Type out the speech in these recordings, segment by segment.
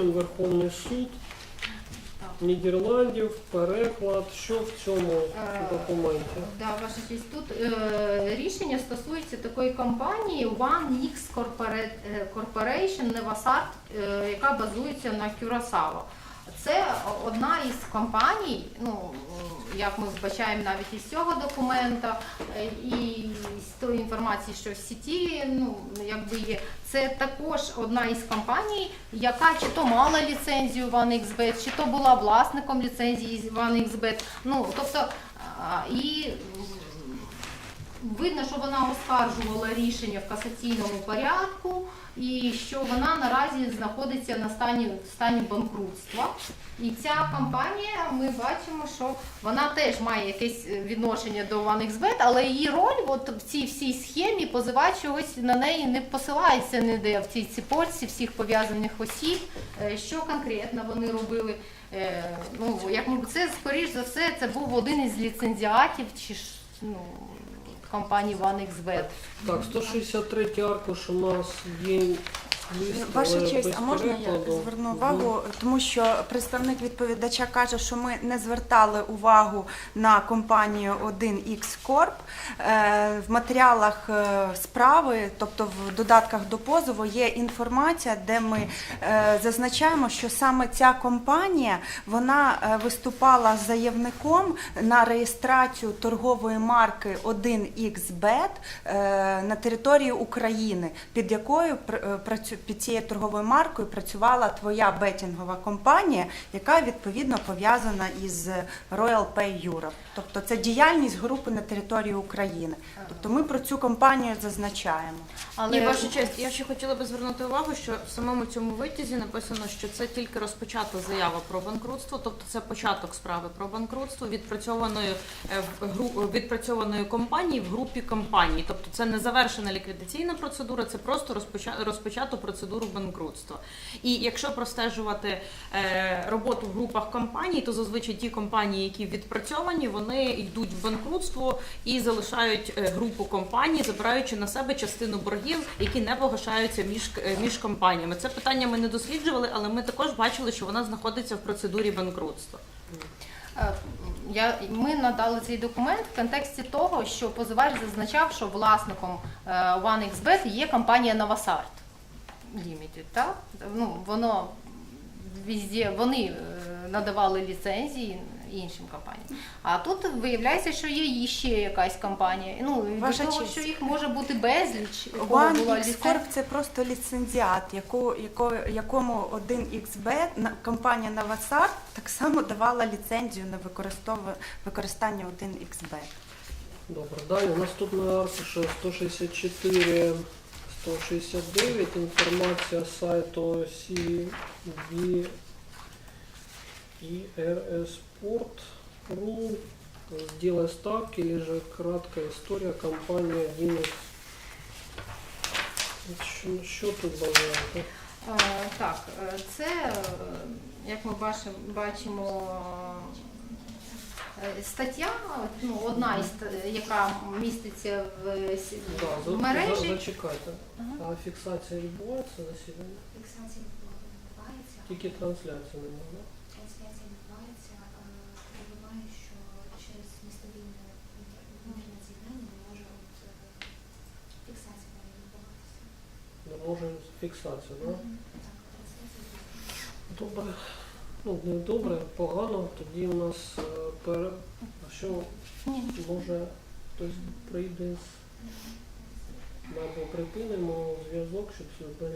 клопотанням Верховний суд Нідерландів, переклад. Що в цьому Е, документі? Да, ваша честь. Тут е, рішення стосується такої компанії One X е, Corporation Nevasart, е, яка базується на Кюрасаво. Це одна із компаній, ну як ми вбачаємо навіть із цього документа, е, і з тої інформації, що в сіті, ну якби є, це також одна із компаній, яка чи то мала ліцензію OneXBet, чи то була власником ліцензії OneXBet. Ну тобто і видно, що вона оскаржувала рішення в касаційному порядку, і що вона наразі знаходиться на стані стані банкрутства. І ця компанія, ми бачимо, що вона теж має якесь відношення до OneXBet, але її роль от в цій всій схемі позивач на неї не посилається ніде в цій цепочці всіх пов'язаних осіб. Е, Що конкретно вони робили? Е, Ну, як це, скоріш за все, це був один із ліцензіатів чи ж, ну, компанії OneXBet. Так, 163 аркуш у нас є Ваша честь, а можна я зверну увагу, тому що представник відповідача каже, що ми не звертали увагу на компанію 1X Corp. Е, В матеріалах е, справи, тобто в додатках до позову, є інформація, де ми е, зазначаємо, що саме ця компанія вона виступала заявником на реєстрацію торгової марки 1xBet е, на території України, під якою пр- е, працю- під цією торговою маркою працювала твоя бетінгова компанія, яка відповідно пов'язана із Royal Pay Europe. Тобто це діяльність групи на території України. Тобто ми про цю компанію зазначаємо. Але Ні, ваша честь, я ще хотіла би звернути увагу, що в самому цьому витязі написано, що це тільки розпочата заява про банкрутство, тобто це початок справи про банкрутство відпрацьованої е, в гру- відпрацьованої компанії в групі компаній. Тобто це не завершена ліквідаційна процедура, це просто розпоча- розпочато процедуру банкрутства. І якщо простежувати е, роботу в групах компаній, то зазвичай ті компанії, які відпрацьовані, вони йдуть в банкрутство і залишають е, групу компаній, забираючи на себе частину боргів, які не погашаються між, е, між компаніями. Це питання ми не досліджували, але ми також бачили, що вона знаходиться в процедурі банкрутства. Я, ми надали цей документ в контексті того, що позивач зазначав, що власником OneXBet є компанія Novasart Limited, так? Ну, воно везде, вони е, надавали ліцензії іншим компаніям. А тут виявляється, що є ще якась компанія. Ну, Ваша того, честь. що їх може бути безліч, у кого була 1X Corp ліцензія. це просто ліцензіат, яку, яко, якому 1xBet, на- компанія Навасар так само давала ліцензію на використову- використання 1xBet. Добре, далі наступний аркуш 164 169. Інформація з сайту CV Sport.ru. Сделай ставки или же краткая история компании 1 Що, що тут бажаєте? Так, е, це, е, як ми бачимо, стаття, ну, одна із яка міститься в, мережі. за- зачекайте. А фіксація відбувається засідання? Фіксація відбувається, Тільки трансляція не можна. трансляція відбувається, е, що через нестабільне інтернет з'єднання не може е, фіксація відбуватися. Не може фіксація, так? Да? Так, трансляція. Добре. Ну, не добре, погано. Тоді у нас пере... А що може хтось прийде або припинимо зв'язок, щоб все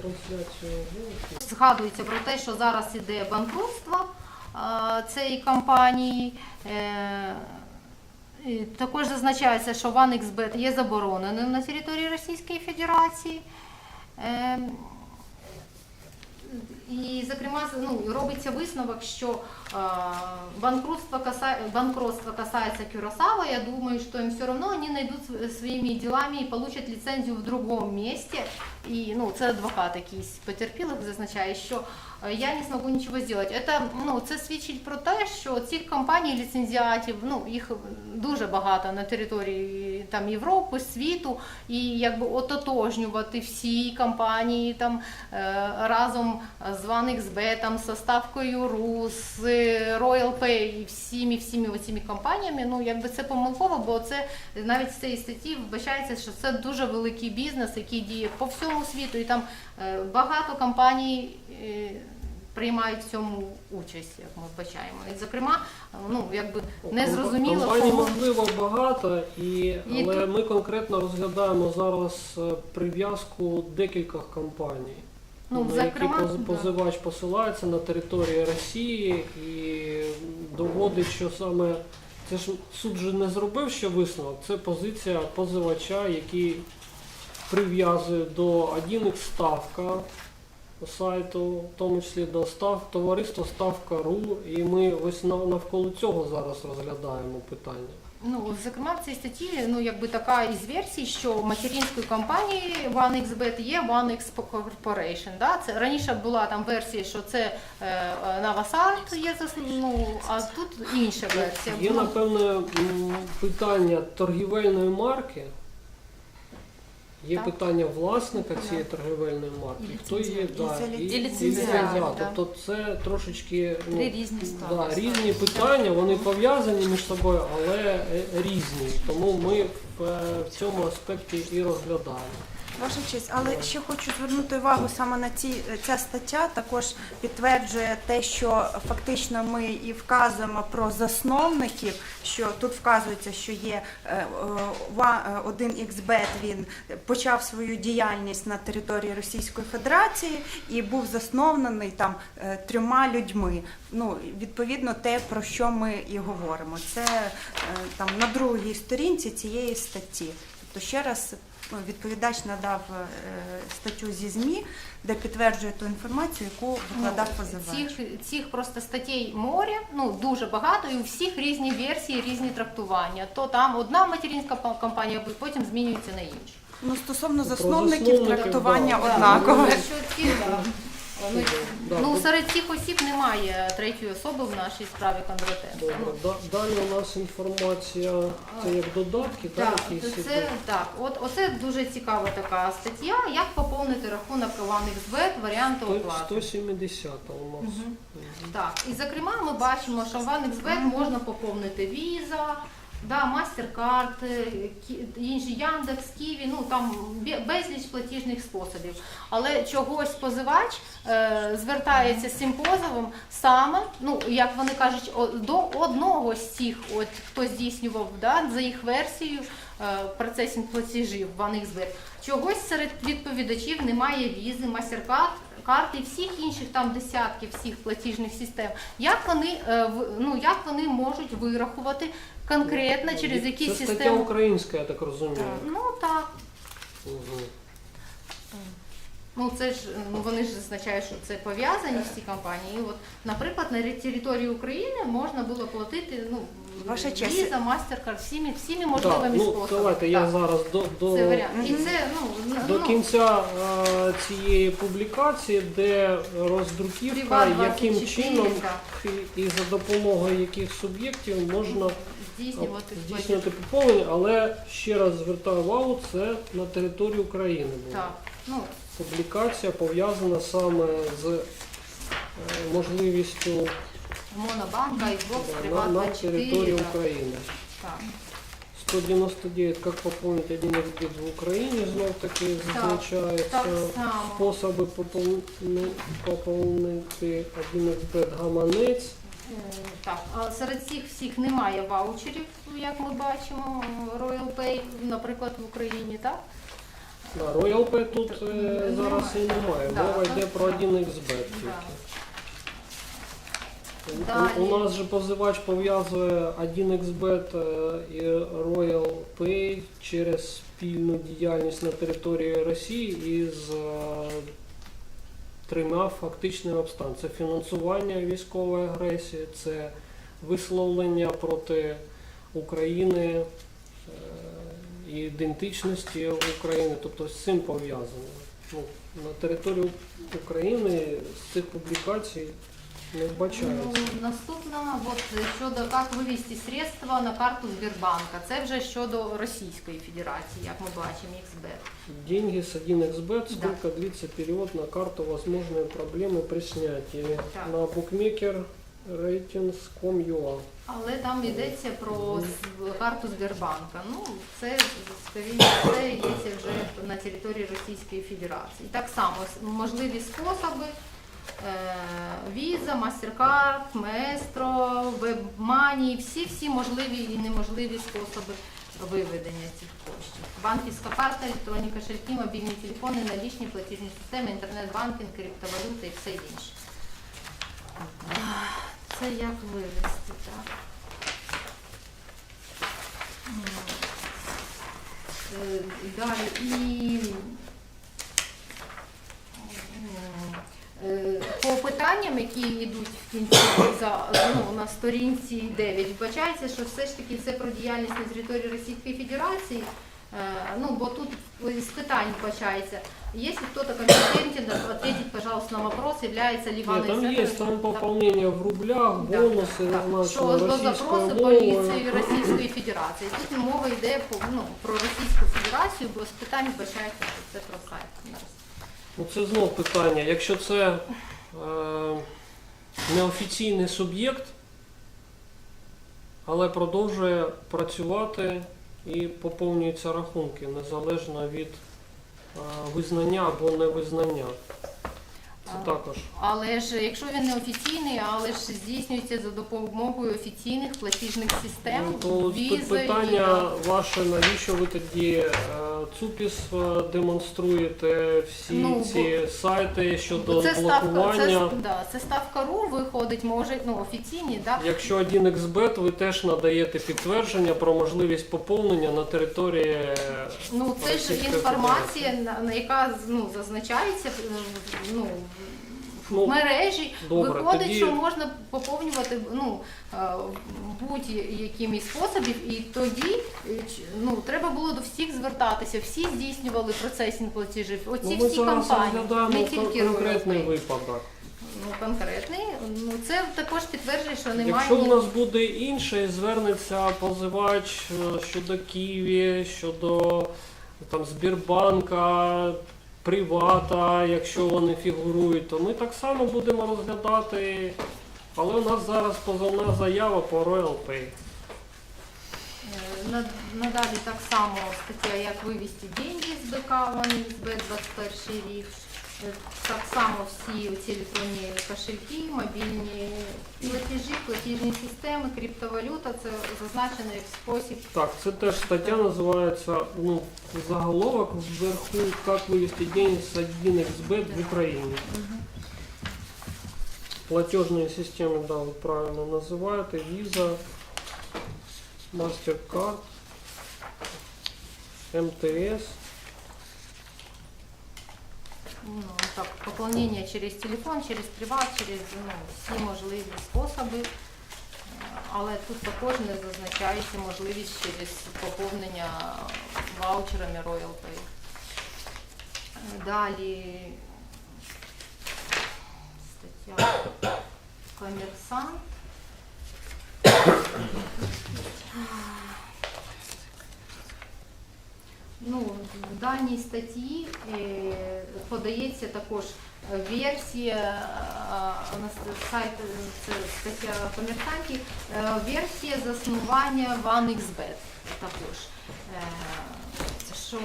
трансляцію. Згадується про те, що зараз іде банкрутство. е, цієї компанії. Е, Також зазначається, що OneXBet є забороненим на території Російської Федерації. І, зокрема, ну, робиться висновок, що е, банкротство, каса... банкротство касается Кюрасава. Я думаю, что им все равно они найдут св- своими делами и получат лицензию в другом месте. І ну, це адвокат якийсь потерпілих зазначає, що я не змогу нічого зробити. Це, ну, це свідчить про те, що цих компаній ліцензіатів, ну, їх дуже багато на території там, Європи, світу, і якби ототожнювати всі компанії там, е, разом з OneXBet, там, з ставкою РУ, з Royal Pay і всіми всіми оціми компаніями, ну якби це помилково, бо це навіть з цієї статті вбачається, що це дуже великий бізнес, який діє по всьому світу, і там е, багато компаній. Приймають в цьому участь, як ми вбачаємо. І, зокрема, ну якби не зрозуміло, Компаній, кому можливо, багато, і, І але тут- ми конкретно розглядаємо зараз е, прив'язку декількох компаній. Ну, на зокрема, які поз- да. позивач посилається на території Росії і доводить, що саме це ж суд же не зробив ще висновок, це позиція позивача, який прив'язує до 1 ставка сайту, в тому числі до став, товариства Ставка.ру, і ми ось навколо цього зараз розглядаємо питання. Ну, зокрема, в цій статті ну, якби така із версій, що материнською компанією OneXBet є OneX Corporation. Да? Це раніше була там версія, що це е, е, є ну, а тут інша версія. Є, напевне, питання торгівельної марки. Є Так. питання власника цієї торгівельної марки. І Хто є да, І і, ліцензіат, да. Тобто це трошечки ну, Три різні да, різні питання, вони пов'язані між собою, але е, різні. Тому ми в, е, в цьому аспекті і розглядаємо. Ваша честь, але ще хочу звернути увагу саме на ці ця стаття також підтверджує те, що фактично ми і вказуємо про засновників, що тут вказується, що є е, один xbet він почав свою діяльність на території Російської Федерації і був заснований там е, трьома людьми. Ну відповідно, те про що ми і говоримо. Це е, там на другій сторінці цієї статті. Тобто ще раз відповідач надав е, статтю зі ЗМІ, де підтверджує ту інформацію, яку викладав позивач. Цих, цих просто статей море, ну дуже багато, і у всіх різні версії, різні трактування. То там одна материнська компанія, потім змінюється на іншу. Ну стосовно засновників засновників, трактування да. однакове. Да. Ну, серед цих осіб немає третьої особи в нашій справі Кондратенка. Добре. Ну, Да- Далі у нас інформація, це як додатки, так, Так, якісь це так. От оце дуже цікава така стаття. Як поповнити рахунок OneXBet, варіанти Сто- оплати. 170 у нас. Мгм. Так, і зокрема ми бачимо, що в OneXBet можна поповнити Visa, да, е, інші Яндекс, Ківі, ну там безліч платіжних способів. Але чогось позивач е, звертається з цим позовом саме, ну як вони кажуть, до одного з цих, от хто здійснював да, за їх версією е, процесінг платежів в OneXBet. Чогось серед відповідачів немає візи, MasterCard, карти і всіх інших там десятки всіх платіжних систем. Як вони е, ну як вони можуть вирахувати конкретно через які Це стаття системи? українська, я так розумію. Ну так. Мгм. Ну це ж ну вони ж зазначають, що це пов'язані всі компанії. І от, наприклад, на території України можна було платити ну Ваша честь. віза, MasterCard, всіми всіми можливими ну, способами. давайте я Так, зараз до, до, це варіант. І це ну до ну, кінця е, цієї публікації, де роздруківка, Приват яким чином і, і за допомогою яких суб'єктів можна здійснювати здійснювати поповнення, але ще раз звертаю увагу, це на території України було. Так, ну Публікація пов'язана саме з е, можливістю Монобанка, Xbox, да, на, на 24. території так, України. так. 199, как пополнить один XBIT в Україні, знов таки зазначається. Так само. Способи поповнити один XBIT гаманець. Е, Так, а серед цих всіх немає ваучерів, як ми бачимо, Royal Pay, наприклад, в Україні, так? Да, Royal Pay тут е, Немає. зараз і немає. Мова йде про один XBIT тільки. У-. У нас же позивач пов'язує 1xbet е, і Royal Pay через спільну діяльність на території Росії із е, трьома фактичними обставинами. Це фінансування військової агресії, це висловлення проти України е, і ідентичності України, тобто з цим пов'язано. Ну, на території України з цих публікацій не вбачається. Ну, наступна, от щодо як вивести средства на карту Сбербанка. Це вже щодо Російської Федерації, як ми бачимо, XBET. Деньги с 1xbet, сколько длится перевод на карту, возможные проблемы при снятии. Так. На букмекер ratings.com.ua. Але там йдеться про з- карту Сбербанка. Ну, це скоріше це йдеться вже на території Російської Федерації. Так само с- можливі способи. Е, Віза, MasterCard, Maestro, WebMoney, всі всі можливі і неможливі способи виведення цих коштів. Банківська карта, електронні кошельки, мобільні телефони, налічні платіжні системи, інтернет-банкінг, криптовалюта і все інше. Це як вивести, так? Е, Далі і по питанням, які йдуть в кінці за ну, на сторінці 9, вбачається, що все ж таки це про діяльність на території Російської Федерації. Е, Ну, бо тут из питань вбачається. Если кто-то компетентен, ответить, пожалуйста, на вопрос, является ли Нет, там есть там Да. пополнение в рублях, Да, бонусы, Так, що до запроси поліції Російської Федерації. Тут мова йде ну, про Російську Федерацію, бо з питань вбачається, що це про сайт. Ну, це знов питання. Якщо це е, неофіційний суб'єкт, але продовжує працювати і поповнюються рахунки незалежно від е, визнання або невизнання. Це А. також. Але ж якщо він не офіційний, але ж здійснюється за допомогою офіційних платіжних систем, Ну, то візи питання і, ваше, навіщо ви тоді е, ЦУПІС е, демонструєте всі Ну, ці сайти щодо це ставка, це, да, це ставка РУ виходить, може, ну, офіційні, да, Якщо 1xbet, ви теж надаєте підтвердження про можливість поповнення на території. е, Ну, це ж інформація, на, на яка ну, зазначається е, ну, Ну, мережі. добре, Виходить, тоді- що можна поповнювати ну, е, будь-якими способів, і тоді е, ну, треба було до всіх звертатися. Всі здійснювали процесінг платежів. Оці Ну, всі компанії, не тільки конкретний випадок. Ну, конкретний. Ну, це також підтверджує, що немає. Якщо в нас буде інше, і звернеться позивач е, щодо Києві, щодо там Збірбанка, Привата, якщо вони фігурують, то ми так само будемо розглядати. Але у нас зараз позовна заява по Royal Pay. Е, Надалі так само стаття, як вивести деньги з БК, вони з Б21 рік Е, Так само всі ці електронні кошельки, мобільні платежі, платіжні системи, криптовалюта це зазначено як спосіб. Так, це теж стаття називається ну, заголовок вверху «Как вывести деньги с 1xbet в Україні». Платежные системы, да, вы правильно называете. Visa, MasterCard, МТС. Ну, так, поповнення через телефон, через приват, через ну, всі можливі способи. Е, Але тут також не зазначається можливість через поповнення ваучерами Royal Pay. Е, Далі стаття комерсант. Ну, в даній статті е, подається також версія е, на сайт, е, це стаття комерсантів, версія заснування OneXBet також. Е, Що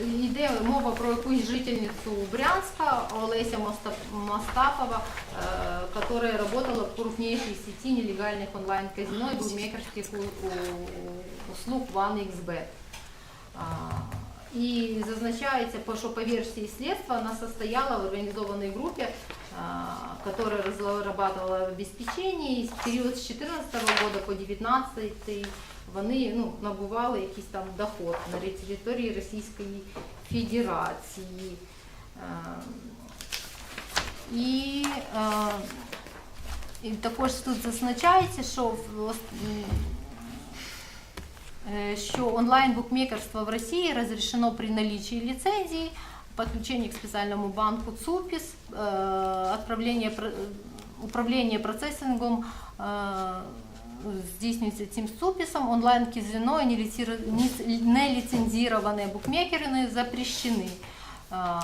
йде мова про якусь жительницю Брянска Олеся Моста- Мостапова, э, которая работала в крупнейшей сети нелегальных онлайн-казино и букмекерских у- у- услуг OneXBet. А, І зазначається, по- що по версії слідства вона состояла в організованій групі, а, которая разрабатывала обеспечение, і в період з 2014 года по 2019 вони ну, набували якийсь там доход на території Російської Федерації. Е, І, е, і також тут зазначається, що е, що онлайн-букмекерство в Росії розрешено при наличии лицензии, подключении к специальному банку ЦУПИС, отправление, управление процессингом здійснюється цим ЦУПИСом, онлайн-казино і неліцір- ні- неліцензіровані букмекери не запрещені. А,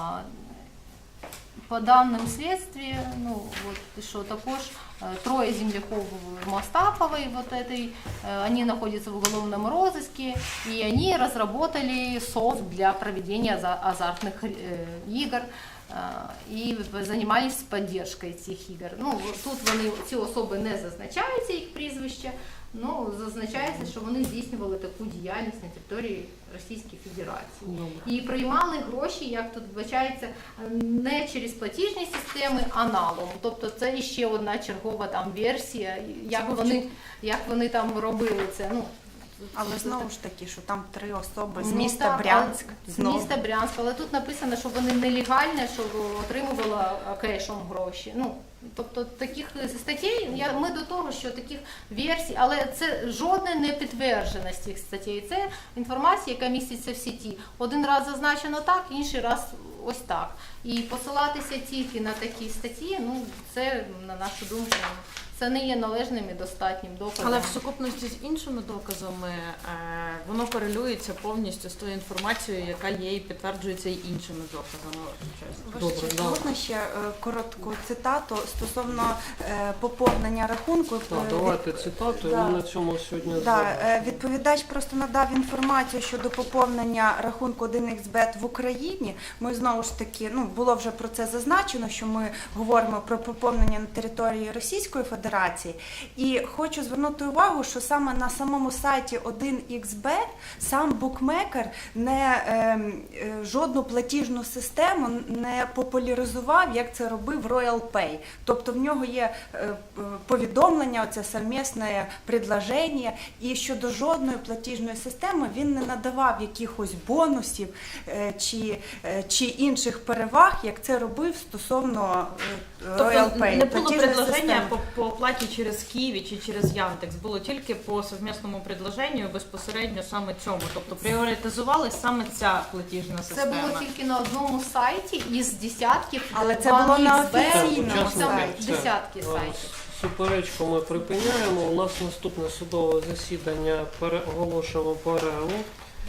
По данным следствия, ну вот що також е, троє земляков Мостафовой, вот этой, э, они находятся в уголовном розыске, и они разработали софт для проведения аза- азартных э, игр э, і займались поддержкой цих ігор. Ну тут вони ці особи не зазначаються їх прізвища. Ну зазначається, що вони здійснювали таку діяльність на території Російської Федерації Добре. і приймали гроші, як тут вбачається, не через платіжні системи, а налом. Тобто це ще одна чергова там версія, як вони, як вони там робили це. Ну, Але знову ж таки, що там три особи з Ну, міста так, Брянськ. але- З Знову. міста Брянськ, але тут написано, що вони нелегальні, що отримувала кешом гроші. Ну, тобто таких статей, я, ми до того, що таких версій, але це жодне не підтверджено з цих статей. Це інформація, яка міститься в сіті. Один раз зазначено так, інший раз ось так. І посилатися тільки на такі статті, ну це на нашу думку. Це не є належним і достатнім доказом. Але в сукупності з іншими доказами е, воно корелюється повністю з тою інформацією, яка є і підтверджується і іншими доказами. Ваша Добре, можна ще е, коротку цитату стосовно е, поповнення рахунку. Так, Е, давайте цитату, і да. ми на цьому сьогодні Да, відповідач просто надав інформацію щодо поповнення рахунку 1xBet в Україні. Ми знову ж таки, ну було вже про це зазначено, що ми говоримо про поповнення на території Російської Федерації. І хочу звернути увагу, що саме на самому сайті 1xBet сам букмекер не ем, е, жодну платіжну систему не популяризував, як це робив Royal Pay. Тобто в нього є е, е, повідомлення, оце совмісне предложення, і щодо жодної платіжної системи він не надавав якихось бонусів е, чи, е, чи інших переваг, як це робив стосовно е, Royal Тобто не було предложення по, по оплаті через Києві чи через Яндекс, було тільки по совмісному предложенню безпосередньо саме цьому. Тобто пріоритизувалась саме ця платіжна Це система. було тільки на одному сайті із десятків. Але це було на офіційному сайті. Десятки сайтів. Суперечку ми припиняємо. У нас наступне судове засідання пере- оголошуємо перерву.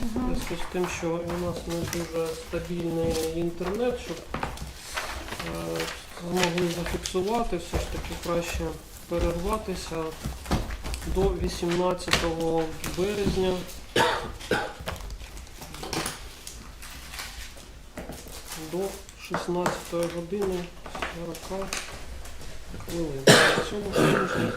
В зв'язку з тим, що у нас не дуже стабільний інтернет, щоб е, змогли зафіксувати, все ж таки краще перерватися до 18 березня. До 16 години 40 хвилин. На цьому сьогодні.